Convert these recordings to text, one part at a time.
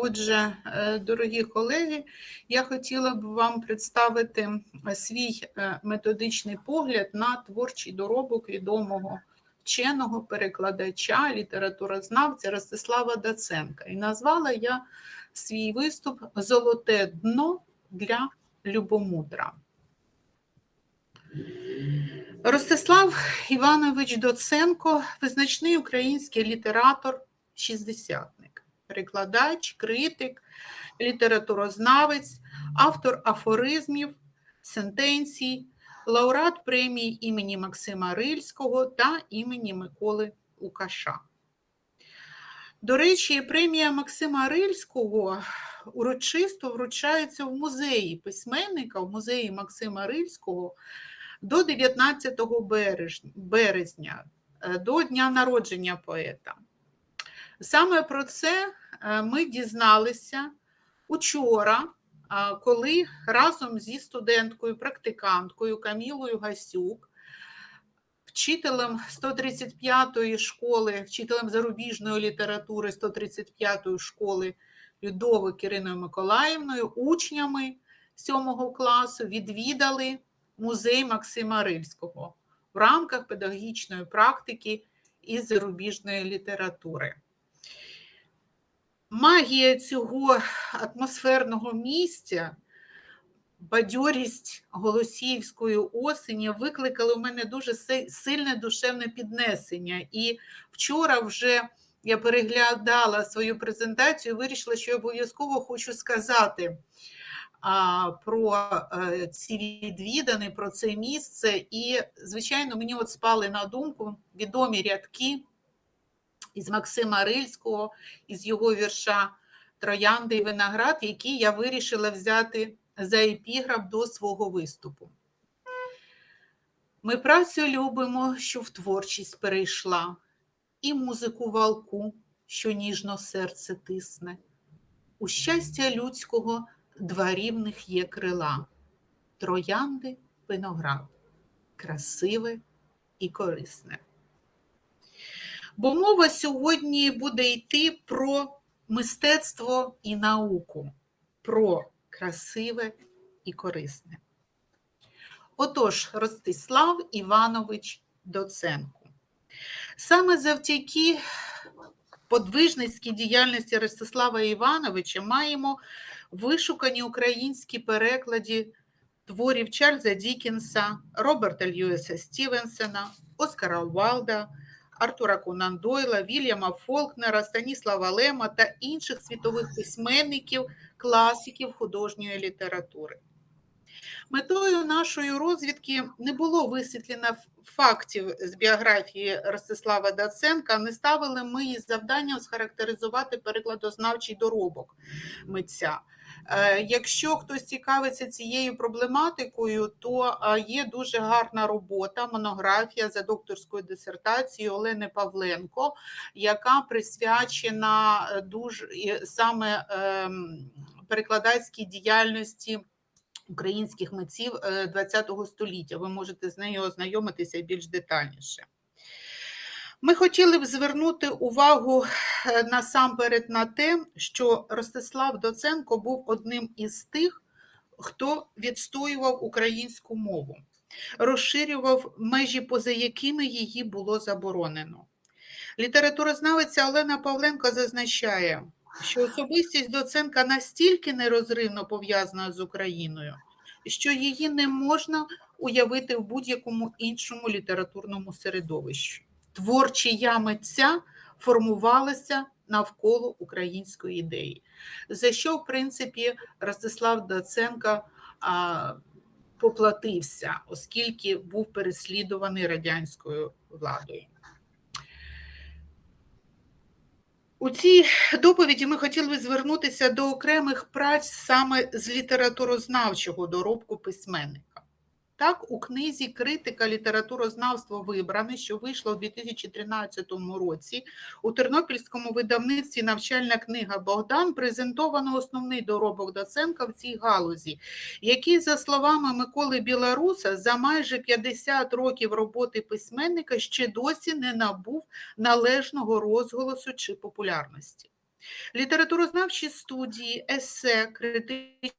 Отже, е, дорогі колеги, я хотіла б вам представити свій е, методичний погляд на творчий доробок відомого вченого перекладача, літературознавця Ростислава Даценка. І назвала я свій виступ Золоте дно для Любомудра. Ростислав Іванович Доценко визначний український літератор, шістдесятник, перекладач, критик, літературознавець, автор афоризмів, сентенцій, лауреат премії імені Максима Рильського та імені Миколи Лукаша. До речі, премія Максима Рильського урочисто вручається в музеї письменника, в музеї Максима Рильського до 19 березня, е, до дня народження поета. Саме про це е, ми дізналися учора, е, коли разом зі студенткою, практиканткою Камілою Гасюк, вчителем 135-ї школи, вчителем зарубіжної літератури 135-ї школи Людовик Іриною Миколаївною, учнями 7 класу відвідали музей Максима Рильського в рамках педагогічної практики і зарубіжної літератури. Магія цього атмосферного місця, бадьорість голосіївської осені викликали у мене дуже сильне душевне піднесення. І вчора вже я переглядала свою презентацію і вирішила, що я обов'язково хочу сказати про е, ці відвідини, про це місце. І, звичайно, мені от спали на думку відомі рядки із Максима Рильського, із його вірша Троянди і виноград, які я вирішила взяти за епіграф до свого виступу. Ми працю любимо, що в творчість перейшла, і музику валку, що ніжно серце тисне. У щастя людського два рівних є крила, троянди, виноград, красиве і корисне. Бо мова сьогодні буде йти про мистецтво і науку, про красиве і корисне. Отож, Ростислав Іванович Доценко. Саме завдяки подвижницькій діяльності Ростислава Івановича маємо вишукані українські перекладі творів Чарльза Дікінса, Роберта Льюіса Стівенсона, Оскара Уалда, Артура Конан Дойла, Вільяма Фолкнера, Станіслава Лема та інших світових письменників, класиків художньої літератури. Метою нашої розвідки не було висвітлено фактів з біографії Ростислава Даценка. Не ставили ми її завданням схарактеризувати перекладознавчий доробок митця. Е, якщо хтось цікавиться цією проблематикою, то е, є дуже гарна робота, монографія за докторською дисертацією Олени Павленко, яка присвячена е, дуже саме ем, перекладацькій діяльності. Українських митців ХХ століття. Ви можете з нею ознайомитися більш детальніше. Ми хотіли б звернути увагу е, насамперед на те, що Ростислав Доценко був одним із тих, хто відстоював українську мову, розширював межі, поза якими її було заборонено. Літературознавиця Олена Павленко зазначає, що особистість Доценка настільки нерозривно пов'язана з Україною, що її не можна уявити в будь-якому іншому літературному середовищі творчія митця формувалася навколо української ідеї, за що, в принципі, Ростислав Даценко а, поплатився, оскільки був переслідуваний радянською владою. У цій доповіді ми хотіли би звернутися до окремих праць саме з літературознавчого доробку письменника. Так, у книзі Критика літературознавства вибране, що вийшло у 2013 році, у Тернопільському видавництві навчальна книга Богдан презентовано основний доробок Доценка в цій галузі, який, за словами Миколи Білоруса, за майже 50 років роботи письменника ще досі не набув належного розголосу чи популярності. Літературознавчі студії, есе, критичні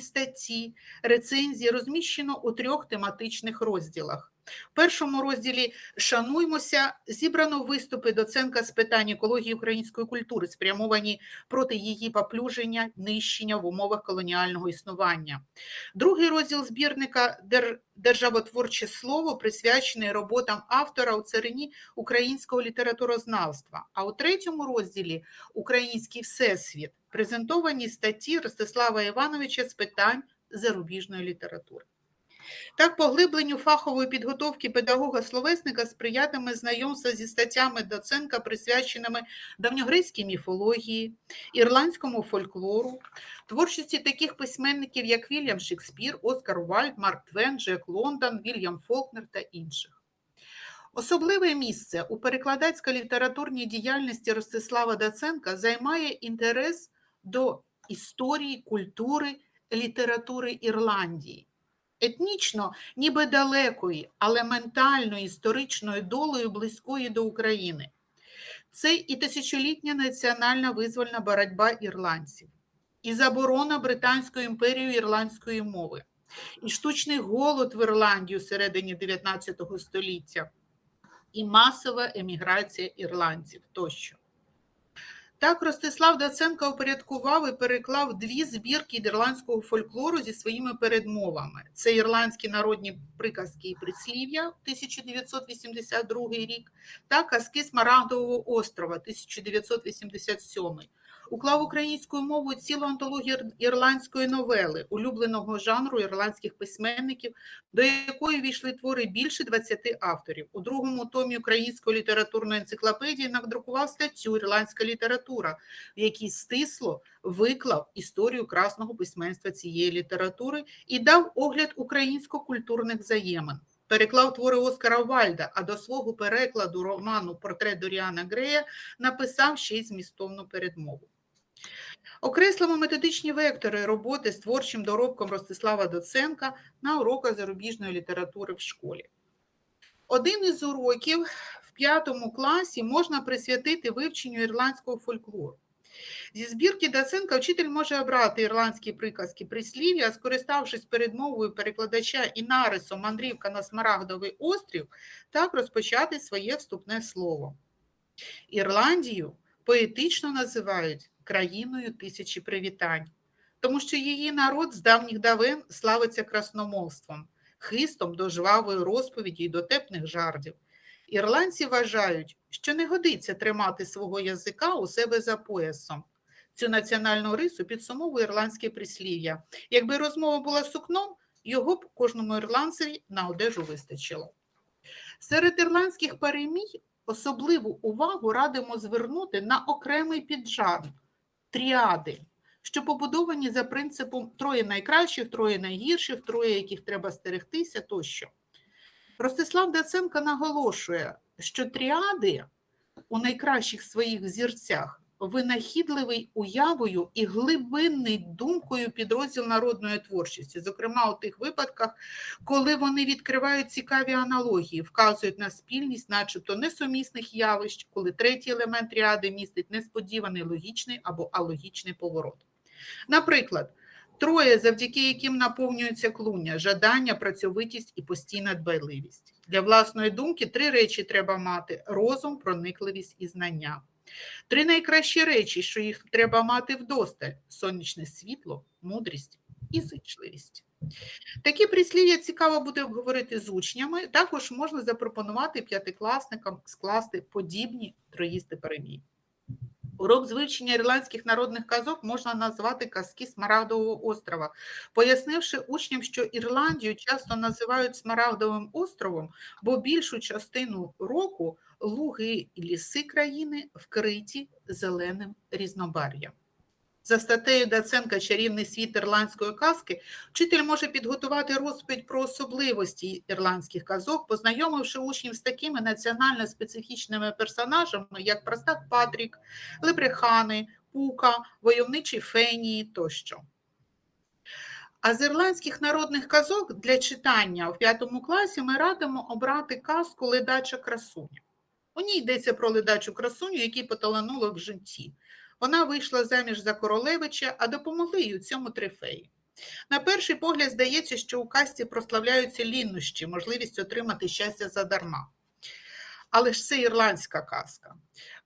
статті, рецензії розміщено у трьох тематичних розділах. В першому розділі Шануймося зібрано виступи доценка з питань екології української культури, спрямовані проти її поплюження, нищення в умовах колоніального існування. Другий розділ збірника Державотворче слово присвячений роботам автора у царині українського літературознавства. А у третьому розділі Український всесвіт презентовані статті Ростислава Івановича з питань зарубіжної літератури. Так, поглибленню фахової підготовки педагога-словесника сприятиме знайомство зі статтями Доценка, присвяченими давньогрецькій міфології, ірландському фольклору, творчості таких письменників, як Вільям Шекспір, Оскар Вальд, Марк Твен, Джек Лондон, Вільям Фолкнер та інших. Особливе місце у перекладацько-літературній діяльності Ростислава Даценка займає інтерес до історії, культури, літератури Ірландії. Етнічно, ніби далекої, але ментально історичною долею близької до України. Це і тисячолітня національна визвольна боротьба ірландців, і заборона Британською імперією ірландської мови, і штучний голод в Ірландії у середині 19 століття, і масова еміграція ірландців тощо. Так, Ростислав Даценко упорядкував і переклав дві збірки ірландського фольклору зі своїми передмовами. Це ірландські народні приказки і прислів'я 1982 рік та казки Смарагдового острова 1987. Уклав українською мовою цілу антологію ірландської новели, улюбленого жанру ірландських письменників, до якої війшли твори більше 20 авторів. У другому томі Української літературної енциклопедії надрукував статтю Ірландська література, в якій стисло виклав історію красного письменства цієї літератури і дав огляд українсько-культурних взаємин. Переклав твори Оскара Вальда, а до свого перекладу роману Портрет Доріана Грея написав ще й змістовну передмову. Окреслимо методичні вектори роботи з творчим доробком Ростислава Доценка на уроках зарубіжної літератури в школі. Один із уроків в п'ятому класі можна присвятити вивченню ірландського фольклору. Зі збірки Доценка вчитель може обрати ірландські приказки прислів'я, скориставшись передмовою перекладача і нарисом мандрівка на Смарагдовий острів, так розпочати своє вступне слово. Ірландію поетично називають країною тисячі привітань, тому що її народ з давніх давен славиться красномовством, хистом до жвавої розповіді й дотепних жартів. Ірландці вважають, що не годиться тримати свого язика у себе за поясом. Цю національну рису підсумовує ірландське прислів'я. Якби розмова була сукном, його б кожному ірландцеві на одежу вистачило. Серед ірландських перемій особливу увагу радимо звернути на окремий піджанр тріади, що побудовані за принципом троє найкращих, троє найгірших, троє, яких треба стерегтися тощо. Ростислав Даценко наголошує, що тріади у найкращих своїх зірцях винахідливий уявою і глибинний думкою підрозділ народної творчості, зокрема у тих випадках, коли вони відкривають цікаві аналогії, вказують на спільність, начебто несумісних явищ, коли третій елемент тріади містить несподіваний логічний або алогічний поворот. Наприклад, троє, завдяки яким наповнюється клуння, жадання, працьовитість і постійна дбайливість. Для власної думки три речі треба мати: розум, проникливість і знання. Три найкращі речі, що їх треба мати вдосталь: сонячне світло, мудрість і зичливість. Такі прислів'я цікаво буде обговорити з учнями. Також можна запропонувати п'ятикласникам скласти подібні троїсти перемій. Урок з вивчення ірландських народних казок можна назвати казки Смарагдового острова, пояснивши учням, що Ірландію часто називають Смарагдовим островом, бо більшу частину року луги і ліси країни вкриті зеленим різнобар'ям. За статтею Даценка Чарівний світ ірландської казки вчитель може підготувати розповідь про особливості ірландських казок, познайомивши учнів з такими національно специфічними персонажами, як простак Патрік, Лебрехани, Пука, войовничі Фенії тощо. А з ірландських народних казок для читання в п'ятому класі ми радимо обрати казку Ледача красуня. У ній йдеться про ледачу красуню, якій поталануло в житті. Вона вийшла заміж за королевича, а допомогли їй у цьому три феї. На перший погляд здається, що у касті прославляються ліннощі, можливість отримати щастя задарма. Але ж це ірландська казка.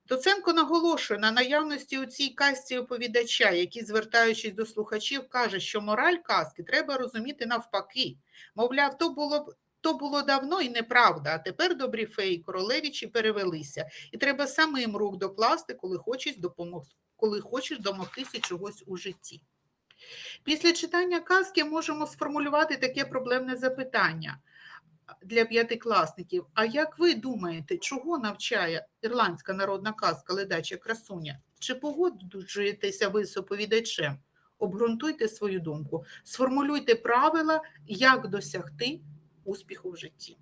Доценко наголошує на наявності у цій касті оповідача, який, звертаючись до слухачів, каже, що мораль казки треба розуміти навпаки. Мовляв, то було. То було давно і неправда, а тепер добрі феї королевичі перевелися, і треба самим рук докласти, коли хочеш допомогти, коли хочеш домогтися чогось у житті. Після читання казки можемо сформулювати таке проблемне запитання для п'ятикласників. А як ви думаєте, чого навчає ірландська народна казка Ледача красуня? Чи погоджуєтеся ви з оповідачем? Обґрунтуйте свою думку, сформулюйте правила, як досягти успіху в житті.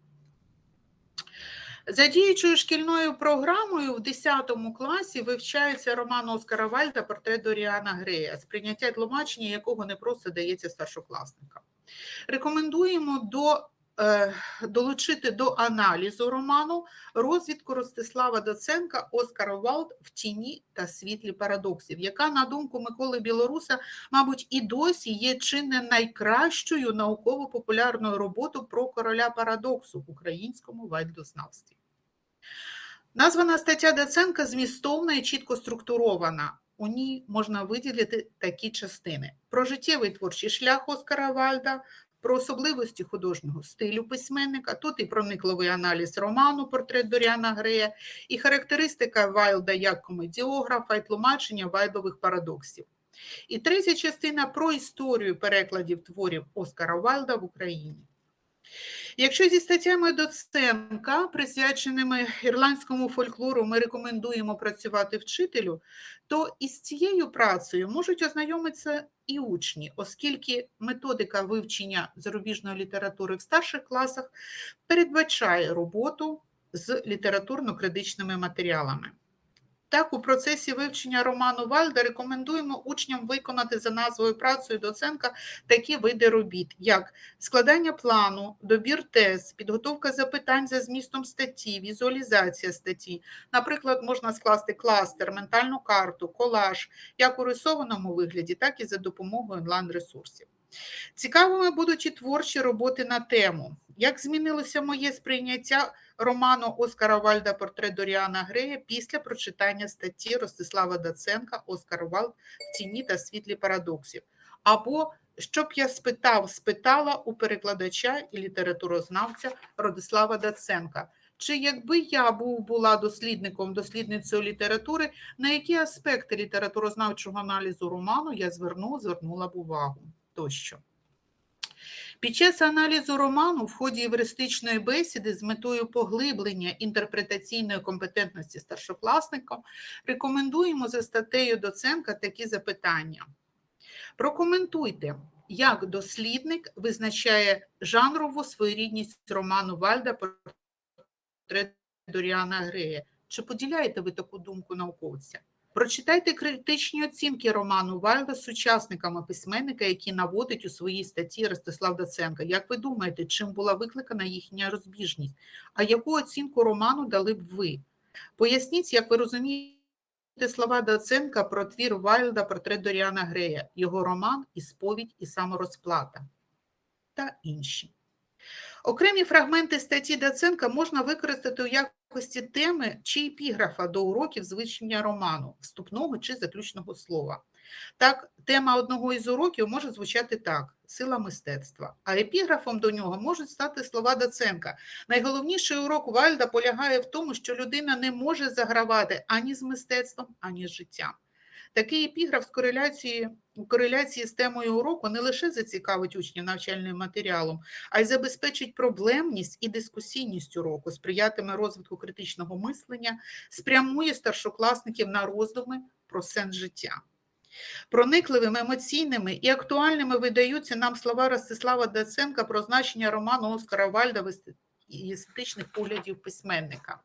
За діючою шкільною програмою в 10 класі вивчається роман Оскара Вальда «Портрет Доріана Грея, сприйняття тлумачення якого не просто дається старшокласникам. Рекомендуємо до долучити до аналізу роману розвідку Ростислава Доценка Оскар Валд в тіні та світлі парадоксів, яка, на думку Миколи Білоруса, мабуть, і досі є чи не найкращою науково-популярною роботою про короля парадоксу в українському вальдознавстві. Названа стаття Доценка змістовна і чітко структурована. У ній можна виділити такі частини: про життєвий творчий шлях Оскара Вальда, про особливості художнього стилю письменника, тут і проникливий аналіз роману Портрет Доріана Грея, і характеристика Вайлда як комедіографа і тлумачення вайлдових парадоксів. І третя частина про історію перекладів творів Оскара Вайлда в Україні. Якщо зі статтями Доценка, присвяченими ірландському фольклору, ми рекомендуємо працювати вчителю, то із цією працею можуть ознайомитися і учні, оскільки методика вивчення зарубіжної літератури в старших класах передбачає роботу з літературно-критичними матеріалами. Так, у процесі вивчення роману Вальда рекомендуємо учням виконати за назвою працею Доценка такі види робіт, як складання плану, добір тез, підготовка запитань за змістом статті, візуалізація статті. Наприклад, можна скласти кластер, ментальну карту, колаж, як у рисованому вигляді, так і за допомогою онлайн-ресурсів. Цікавими будуть і творчі роботи на тему, як змінилося моє сприйняття роману Оскара Вальда Портрет Доріана Грея після прочитання статті Ростислава Даценка Оскар Вальд в тіні та світлі парадоксів. Або щоб я спитав, спитала у перекладача і літературознавця Родислава Даценка. Чи якби я був була дослідником, дослідницею літератури, на які аспекти літературознавчого аналізу роману я зверну, звернула б увагу тощо. Під час аналізу роману в ході євристичної бесіди з метою поглиблення інтерпретаційної компетентності старшокласникам рекомендуємо за статтею Доценка такі запитання. Прокоментуйте, як дослідник визначає жанрову своєрідність роману Вальда «Портрет Доріана Грея. Чи поділяєте ви таку думку науковця? Прочитайте критичні оцінки роману Вайлда сучасниками письменника, які наводить у своїй статті Ростислав Доценко. Як ви думаєте, чим була викликана їхня розбіжність? А яку оцінку роману дали б ви? Поясніть, як ви розумієте слова Доценка про твір Вайлда «Портрет Доріана Грея, його роман і сповідь і саморозплата та інші. Окремі фрагменти статті Доценка можна використати у якості теми чи епіграфа до уроків звичення роману, вступного чи заключного слова. Так, тема одного із уроків може звучати так: сила мистецтва, а епіграфом до нього можуть стати слова Доценка. Найголовніший урок Вальда полягає в тому, що людина не може загравати ані з мистецтвом, ані з життям. Такий епіграф з кореляції, у кореляції з темою уроку не лише зацікавить учнів навчальним матеріалом, а й забезпечить проблемність і дискусійність уроку, сприятиме розвитку критичного мислення, спрямує старшокласників на роздуми про сенс життя. Проникливими, емоційними і актуальними видаються нам слова Ростислава Даценка про значення роману Оскара Вальда і естетичних поглядів письменника,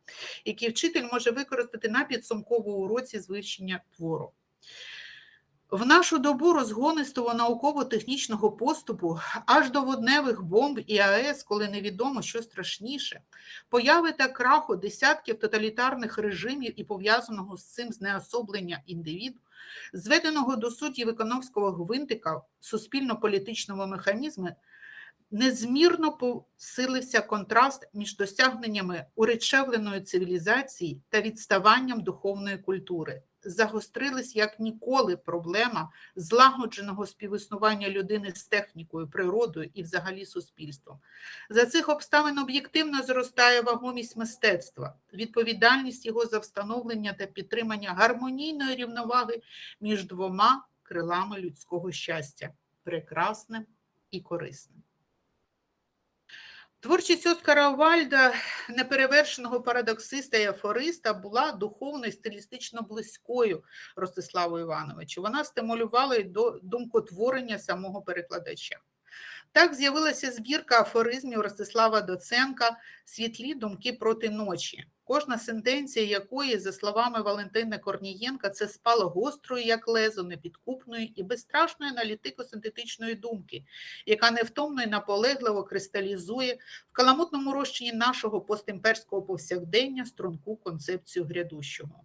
які вчитель може використати на підсумковому уроці з твору. В нашу добу розгонистого науково-технічного поступу аж до водневих бомб і АЕС, коли невідомо, що страшніше, появи та краху десятків тоталітарних режимів і пов'язаного з цим знеособлення індивіду, зведеного до суті виконовського гвинтика суспільно-політичному механізмі, незмірно посилився контраст між досягненнями уречевленої цивілізації та відставанням духовної культури. Загострилась як ніколи проблема злагодженого співіснування людини з технікою, природою і взагалі суспільством. За цих обставин об'єктивно зростає вагомість мистецтва, відповідальність його за встановлення та підтримання гармонійної рівноваги між двома крилами людського щастя прекрасним і корисним. Творчість Оскара Вальда, неперевершеного парадоксиста і афориста, була духовно і стилістично близькою Ростиславу Івановичу. Вона стимулювала й до думкотворення самого перекладача. Так з'явилася збірка афоризмів Ростислава Доценка Світлі думки проти ночі. Кожна сентенція якої, за словами Валентини Корнієнка, це спало гострої, як лезо, непідкупної і безстрашної аналітико-синтетичної думки, яка невтомно і наполегливо кристалізує в каламутному розчині нашого постімперського повсякдення струнку концепцію грядущого.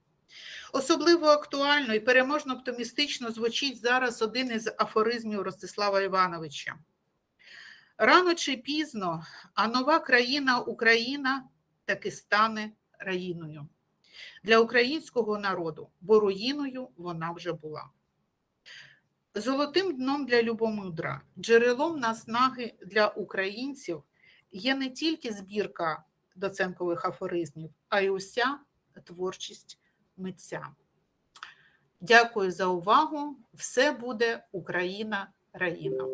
Особливо актуально і переможно оптимістично звучить зараз один із афоризмів Ростислава Івановича. Рано чи пізно, а нова країна Україна таки стане раїною для українського народу, бо руїною вона вже була. Золотим дном для любомудра, джерелом наснаги для українців є не тільки збірка доценкових афоризмів, а й уся творчість митця. Дякую за увагу. Все буде Україна раїна.